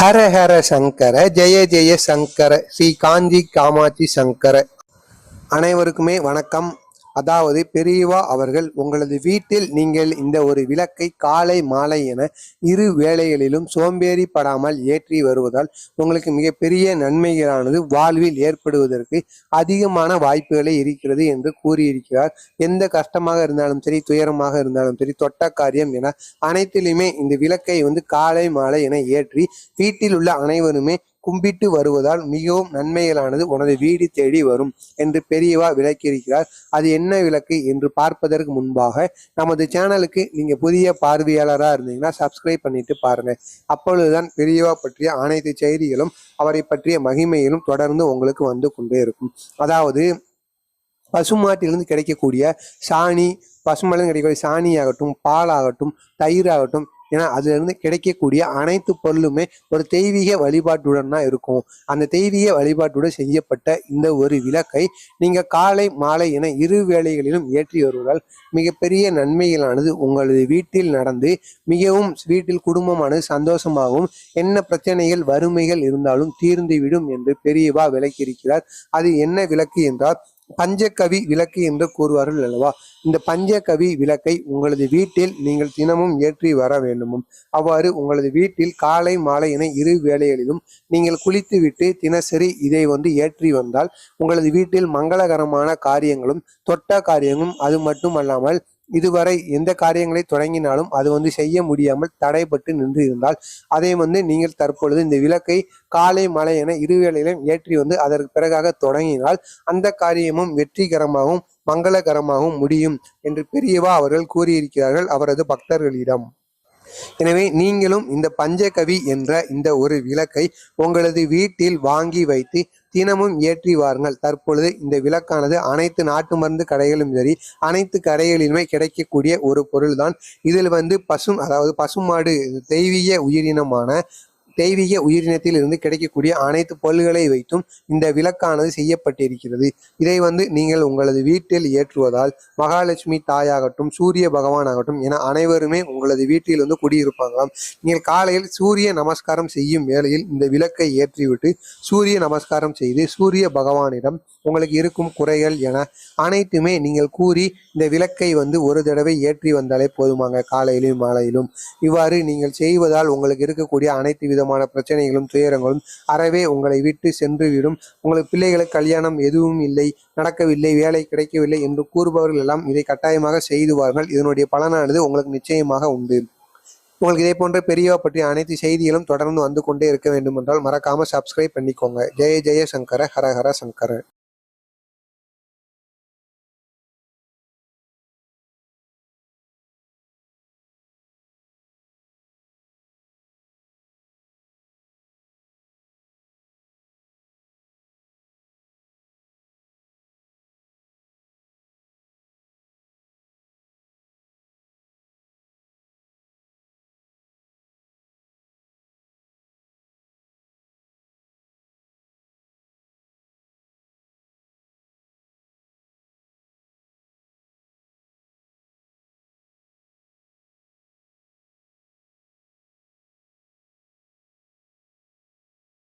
ஹர ஹர சங்கர ஜெய ஜெய சங்கர ஸ்ரீ காஞ்சி காமாட்சி சங்கர. அனைவருக்குமே வணக்கம். அதாவது பெரியவா அவர்கள் உங்களது வீட்டில் நீங்கள் இந்த ஒரு விளக்கை காலை மாலை என இரு வேளைகளிலும் சோம்பேறி படாமல் ஏற்றி வருவதால் உங்களுக்கு மிகப்பெரிய நன்மைகளானது வாழ்வில் ஏற்படுவதற்கு அதிகமான வாய்ப்புகளை இருக்கிறது என்று கூறியிருக்கிறார். எந்த கஷ்டமாக இருந்தாலும் சரி துயரமாக இருந்தாலும் சரி தொட்ட காரியம் என அனைத்திலுமே இந்த விளக்கை வந்து காலை மாலை என ஏற்றி வீட்டில் உள்ள அனைவருமே கும்பிட்டு வருவதால் மிகவும் நன்மைகளானது உனது வீடு தேடி வரும் என்று பெரியவா விளக்கியிருக்கிறார். அது என்ன விளக்கு என்று பார்ப்பதற்கு முன்பாக நமது சேனலுக்கு நீங்க புதிய பார்வையாளராக இருந்தீங்கன்னா சப்ஸ்கிரைப் பண்ணிட்டு பாருங்க. அப்பொழுதுதான் பெரியவா பற்றிய அனைத்து செய்திகளும் அவரை பற்றிய மகிமையிலும் தொடர்ந்து உங்களுக்கு வந்து கொண்டே இருக்கும். அதாவது பசுமாட்டிலிருந்து கிடைக்கக்கூடிய சாணி பசுமாட்டிலிருந்து கிடைக்கக்கூடிய சாணி ஆகட்டும் பால் ஆகட்டும் தயிர் ஆகட்டும் ஏன்னா அதுல இருந்து கிடைக்கக்கூடிய அனைத்து பொருளுமே ஒரு தெய்வீக வழிபாட்டுடன் தான் இருக்கும். அந்த தெய்வீக வழிபாட்டுடன் செய்யப்பட்ட இந்த ஒரு விளக்கை நீங்க காலை மாலை என இரு வேளைகளிலும் ஏற்றி வருவதால் மிகப்பெரிய நன்மைகளானது உங்களது வீட்டில் நடந்து மிகவும் வீட்டில் குடும்பமானது சந்தோஷமாகவும் என்ன பிரச்சனைகள் வறுமைகள் இருந்தாலும் தீர்ந்துவிடும் என்று பெரியவா விளக்கியிருக்கிறார். அது என்ன விளக்கு என்றால் பஞ்சகவி விளக்கு என்று கூறுவார்கள் அல்லவா? இந்த பஞ்சகவி விளக்கை உங்களது வீட்டில் நீங்கள் தினமும் ஏற்றி வர வேண்டுமும். அவ்வாறு உங்களது வீட்டில் காலை மாலை என இரு வேளைகளிலும் நீங்கள் குளித்துவிட்டு தினசரி இதை வந்து ஏற்றி வந்தால் உங்களது வீட்டில் மங்களகரமான காரியங்களும் தொட்ட காரியங்களும் அது மட்டும் அல்லாமல் இதுவரை எந்த காரியங்களை தொடங்கினாலும் அது வந்து செய்ய முடியாமல் தடைப்பட்டு நின்று இருந்தால் அதை வந்து நீங்கள் தற்பொழுது இந்த விளக்கை காலை மலை என இருவேளையிலும் ஏற்றி வந்து அதற்கு பிறகாக தொடங்கினால் அந்த காரியமும் வெற்றிகரமாகவும் மங்களகரமாகவும் முடியும் என்று பெரியவா அவர்கள் கூறியிருக்கிறார்கள் அவரது பக்தர்களிடம். எனவே நீங்களும் இந்த பஞ்சகவி என்ற இந்த ஒரு விளக்கை உங்களது வீட்டில் வாங்கி வைத்து தினமும் ஏற்றி வாருங்கள். தற்பொழுது இந்த விளக்கானது அனைத்து நாட்டு மருந்து கடைகளும் சரி அனைத்து கடைகளிலுமே கிடைக்கக்கூடிய ஒரு பொருள்தான். இதில் வந்து பசும் அதாவது பசுமாடு தெய்வீக உயிரினமான தெய்வீக உயிரினத்தில் இருந்து கிடைக்கக்கூடிய அனைத்து பொருள்களை வைத்தும் இந்த விளக்கானது செய்யப்பட்டிருக்கிறது. இதை வந்து நீங்கள் உங்களது வீட்டில் ஏற்றுவதால் மகாலட்சுமி தாயாகட்டும் சூரிய பகவான் ஆகட்டும் என அனைவருமே உங்களது வீட்டில் வந்து குடியிருப்பாங்களாம். நீங்கள் காலையில் சூரிய நமஸ்காரம் செய்யும் வேளையில் இந்த விளக்கை ஏற்றிவிட்டு சூரிய நமஸ்காரம் செய்து சூரிய பகவானிடம் உங்களுக்கு இருக்கும் குறைகள் என அனைத்துமே நீங்கள் கூறி இந்த விளக்கை வந்து ஒரு தடவை ஏற்றி வந்தாலே போதுமாங்க. காலையிலும் மாலையிலும். இவ்வாறு நீங்கள் செய்வதால் உங்களுக்கு இருக்கக்கூடிய அனைத்து விதமான பிரச்சனைகளும் துயரங்களும் அறவே உங்களை விட்டு சென்றுவிடும். உங்களுக்கு பிள்ளைகளுக்கு கல்யாணம் எதுவும் இல்லை நடக்கவில்லை வேலை கிடைக்கவில்லை என்று கூறுபவர்கள் எல்லாம் இதை கட்டாயமாக செய்துவார்கள். இதனுடைய பலனானது உங்களுக்கு நிச்சயமாக உண்டு. உங்களுக்கு இதே போன்ற பெரியவா பற்றிய அனைத்து செய்திகளும் தொடர்ந்து வந்து கொண்டே இருக்க வேண்டும் என்றால் மறக்காம சப்ஸ்கிரைப் பண்ணிக்கோங்க. ஜெய ஜெய சங்கர ஹர ஹர சங்கர.